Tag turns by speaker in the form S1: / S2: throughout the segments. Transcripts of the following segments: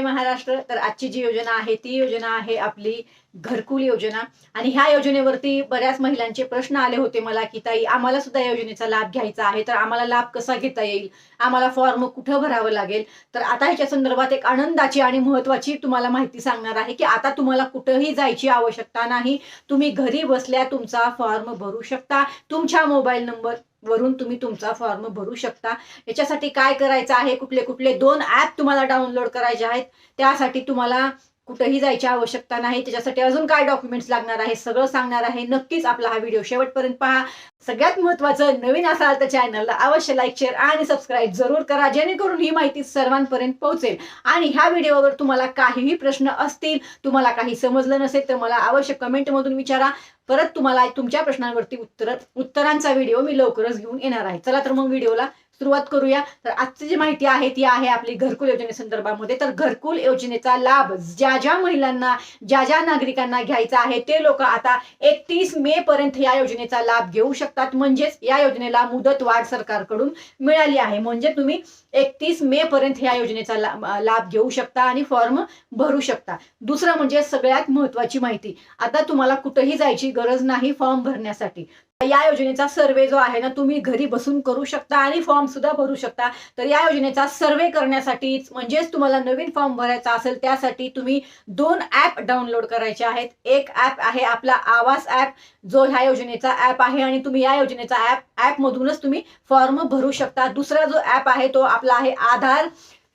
S1: जय महाराष्ट्र तर आजची जी योजना आहे ती योजना आहे आपली घरकुल योजना. आणि ह्या योजनेवरती बऱ्याच महिलांचे प्रश्न आले होते मला की ताई आम्हाला सुद्धा या योजनेचा लाभ घ्यायचा आहे तर आम्हाला लाभ कसा घेता येईल? आम्हाला फॉर्म कुठं भरावं लागेल? तर आता ह्याच्या संदर्भात एक आनंदाची आणि महत्वाची तुम्हाला माहिती सांगणार आहे की आता तुम्हाला कुठंही जायची आवश्यकता नाही. तुम्ही घरी बसल्या तुमचा फॉर्म भरू शकता. तुमच्या मोबाईल नंबर वरून तुम्ही तुमचा फॉर्म भरू शकता. याच्यासाठी काय करायचं आहे? कुठले कुठले दोन ऍप तुम्हाला डाउनलोड करायचे आहेत. त्यासाठी तुम्हाला कुठंही जायची आवश्यकता नाही. त्याच्यासाठी अजून काय डॉक्युमेंट्स लागणार आहे सगळं सांगणार आहे. नक्कीच आपला हा व्हिडिओ शेवटपर्यंत पहा. सगळ्यात महत्वाचं नवीन असाल तर चॅनलला अवश्य लाईक शेअर आणि सबस्क्राईब जरूर करा. जेणेकरून ही माहिती सर्वांपर्यंत पोहोचेल. आणि ह्या व्हिडिओवर तुम्हाला काहीही प्रश्न असतील तुम्हाला काही समजलं नसेल तर मला अवश्य कमेंटमधून विचारा. परत तुम्हाला तुमच्या प्रश्नांवरती उत्तर उत्तरांचा व्हिडिओ मी लवकरच घेऊन येणार आहे. चला तर मग व्हिडिओला सुरुवात करूया. तर आजची जी माहिती आहे ती आहे आपली घरकुल योजनेसंदर्भामध्ये तर घरकुल योजनेचा लाभ ज्या ज्या महिलांना ज्या ज्या नागरिकांना घ्यायचा आहे ते लोक आता एकतीस मे पर्यंत या योजनेचा लाभ घेऊ शकतात. म्हणजेच या योजनेला मुदत वाढ सरकारकडून मिळाली आहे. म्हणजे तुम्ही एकतीस मे पर्यंत या योजनेचा लाभ घेऊ शकता आणि फॉर्म भरू शकता. दुसरं म्हणजे सगळ्यात महत्वाची माहिती. आता तुम्हाला कुठेही जायची गरज नाही फॉर्म भरण्यासाठी. या योजनेचा सर्वे जो आहे ना तुम्ही घरी बसून करू शकता आणि फॉर्म सुद्धा भरू शकता. तर या योजनेचा सर्वे करण्यासाठी म्हणजेच तुम्हाला नवीन फॉर्म भरायचा असेल त्यासाठी तुम्ही दोन ऍप डाउनलोड करायचे आहेत. एक ऍप आहे आपला आवास ऍप जो ह्या योजनेचा ऍप आहे आणि तुम्ही या योजनेचा ऍप ऍप मधूनच तुम्ही फॉर्म भरू शकता. दुसरा जो ऍप आहे तो आपला आहे Aadhaar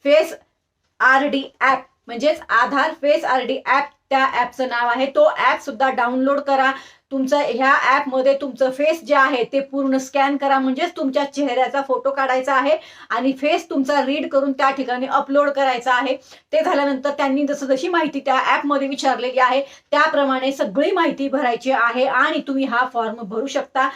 S1: face R D app म्हणजेच Aadhaar face R D app त्या ऍपचं नाव आहे. तो ऍप सुद्धा डाउनलोड करा. तुमचं ह्या ॲपमध्ये तुमचं फेस जे आहे ते पूर्ण स्कॅन करा. म्हणजेच तुमच्या चेहऱ्याचा फोटो काढायचा आहे आणि फेस तुमचा रीड करून त्या ठिकाणी अपलोड करायचा आहे. ते झाल्यानंतर त्यांनी जसं जशी माहिती त्या ॲपमध्ये विचारलेली आहे त्याप्रमाणे सगळी माहिती भरायची आहे आणि तुम्ही हा फॉर्म भरू शकता.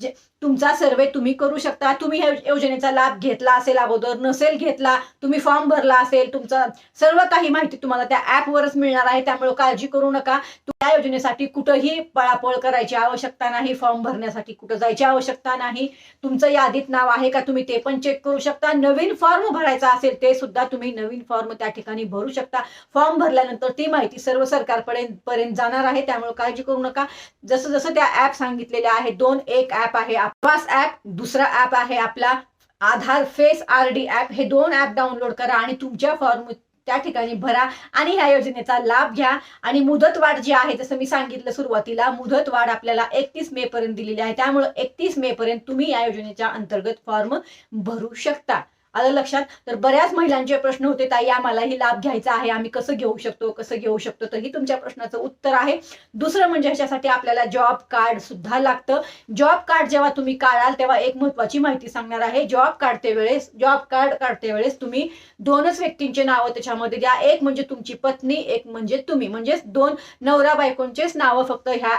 S1: जे तुमचा सर्वे तुम्ही करू शकता. तुम्ही ह्या योजनेचा लाभ घेतला असेल अगोदर नसेल घेतला तुम्ही फॉर्म भरला असेल तुमचा सर्व काही माहिती तुम्हाला त्या ॲपवरच मिळणार आहे. त्यामुळे काळजी करू नका. त्या योजनेसाठी कुठंही पळापळ करायची आवश्यकता नाही फॉर्म भरण्यासाठी कुठं जायची आवश्यकता नाही. तुमचं यादीत नाव आहे का तुम्ही ते पण चेक करू शकता. नवीन फॉर्म भरायचा असेल ते सुद्धा तुम्ही नवीन फॉर्म त्या ठिकाणी भरू शकता. फॉर्म भरल्यानंतर ती माहिती सर्व सरकारपर्यंत पर्यंत जाणार आहे त्यामुळे काळजी करू नका. जसं जसं त्या ऍप सांगितलेल्या आहेत दोन एक ऍप आहे आवास ऍप दुसरा ऍप आहे आपला Aadhaar face R D app हे दोन ऍप डाउनलोड करा आणि तुमच्या फॉर्म त्या ठिकाणी भरा आणि ह्या योजनेचा लाभ घ्या. आणि मुदत वाढ जी आहे जसं मी सांगितलं सुरुवातीला मुदत वाढ आपल्याला एकतीस मे पर्यंत दिलेली आहे. त्यामुळे एकतीस मे पर्यंत तुम्ही या योजनेच्या अंतर्गत फॉर्म भरू शकता. आलं लक्षात? तर बऱ्याच महिलांचे प्रश्न होते ताई आम्हालाही लाभ घ्यायचा आहे आम्ही कसं घेऊ शकतो कसं घेऊ शकतो? तर ही तुमच्या प्रश्नाचं उत्तर आहे. दुसरं म्हणजे ह्याच्यासाठी आपल्याला जॉब कार्ड सुद्धा लागतं. जॉब कार्ड जेव्हा तुम्ही काढाल तेव्हा एक महत्वाची माहिती सांगणार आहे. जॉब काढते वेळेस जॉब कार्ड काढते वेळेस तुम्ही दोनच व्यक्तींचे नावं त्याच्यामध्ये द्या. एक म्हणजे तुमची पत्नी एक म्हणजे तुम्ही. म्हणजेच दोन नवरा बायकोंचेच नावं फक्त ह्या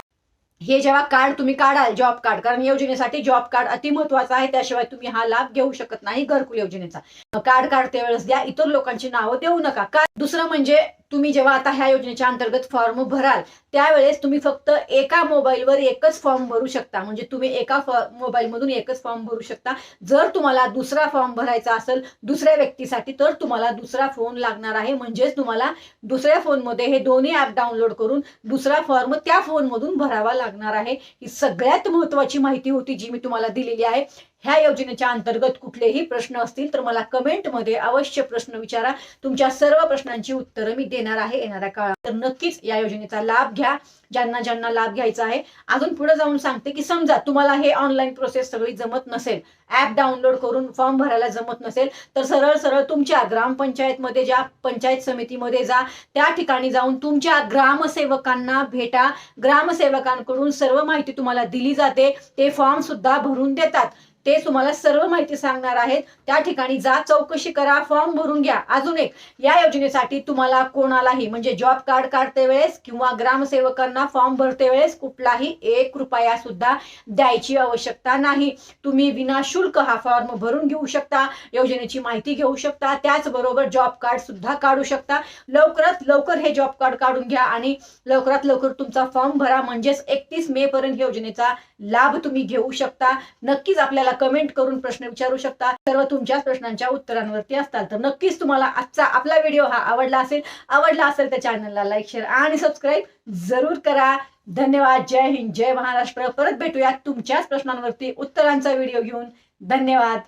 S1: हे जेव्हा कार्ड तुम्ही काढाल जॉब कार्ड कारण योजनेसाठी जॉब कार्ड अतिमहत्वाचं आहे त्याशिवाय तुम्ही हा लाभ घेऊ शकत नाही घरकुल योजनेचा. कार्ड काढते वेळेस द्या इतर लोकांची नावं देऊ नका. का दुसरं म्हणजे तुम्ही जेव्हा आता ह्या योजनेच्या अंतर्गत फॉर्म भराल त्यावेळेस तुम्ही फक्त एका मोबाईलवर एकच फॉर्म भरू शकता. म्हणजे तुम्ही एका मोबाईलमधून एकच फॉर्म भरू शकता. जर तुम्हाला दुसरा फॉर्म भरायचा असेल दुसऱ्या व्यक्तीसाठी तर तुम्हाला दुसरा फोन लागणार आहे. म्हणजेच तुम्हाला दुसऱ्या फोनमध्ये हे दोन्ही ऍप डाउनलोड करून दुसरा फॉर्म त्या फोनमधून भरावा लागणार आहे. ही सगळ्यात महत्वाची माहिती होती जी मी तुम्हाला दिलेली आहे. ह्या योजनेच्या अंतर्गत कुठलेही प्रश्न असतील तर मला कमेंटमध्ये अवश्य प्रश्न विचारा. तुमच्या सर्व प्रश्नांची उत्तरं मी देणार आहे येणाऱ्या काळात. तर नक्कीच या योजनेचा लाभ घ्या. ज्यांना ज्यांना लाभ घ्यायचा आहे. अजून पुढे जाऊन सांगते की समजा तुम्हाला हे ऑनलाईन प्रोसेस सगळी जमत नसेल. ऍप डाउनलोड करून फॉर्म भरायला जमत नसेल तर सरळ सरळ तुमच्या ग्रामपंचायतमध्ये ज्या पंचायत समितीमध्ये जा. त्या ठिकाणी जाऊन तुमच्या ग्रामसेवकांना भेटा. ग्रामसेवकांकडून सर्व माहिती तुम्हाला दिली जाते. ते फॉर्म सुद्धा भरून देतात. ते तुम्हाला सर्व माहिती सांगणार आहेत. त्या ठिकाणी जा चौकशी करा फॉर्म भरून घ्या. अजून एक या योजनेसाठी तुम्हाला कोणालाही म्हणजे जॉब कार्ड काढते वेळेस किंवा ग्रामसेवकांना फॉर्म भरते वेळेस कुठलाही एक रुपया सुद्धा द्यायची आवश्यकता नाही. तुम्ही विनाशुल्क हा फॉर्म भरून घेऊ शकता योजनेची माहिती घेऊ शकता त्याचबरोबर जॉब कार्ड सुद्धा काढू शकता. लवकरात लवकर हे जॉब कार्ड काढून घ्या आणि लवकरात लवकर तुमचा फॉर्म भरा. म्हणजेच एकतीस मे पर्यंत योजनेचा लाभ तुम्ही घेऊ शकता. नक्कीच आपल्याला कमेंट करून प्रश्न विचारू शकता. सर्व तुमच्याच प्रश्नांच्या उत्तरांवरती असतात. तर नक्कीच तुम्हाला आजचा आपला व्हिडिओ हा आवडला असेल. आवडला असेल तर चॅनलला लाईक शेअर आणि सबस्क्राईब जरूर करा. धन्यवाद. जय हिंद. जय महाराष्ट्र. परत भेटूयात तुमच्याच प्रश्नांवरती उत्तरांचा व्हिडिओ घेऊन. धन्यवाद.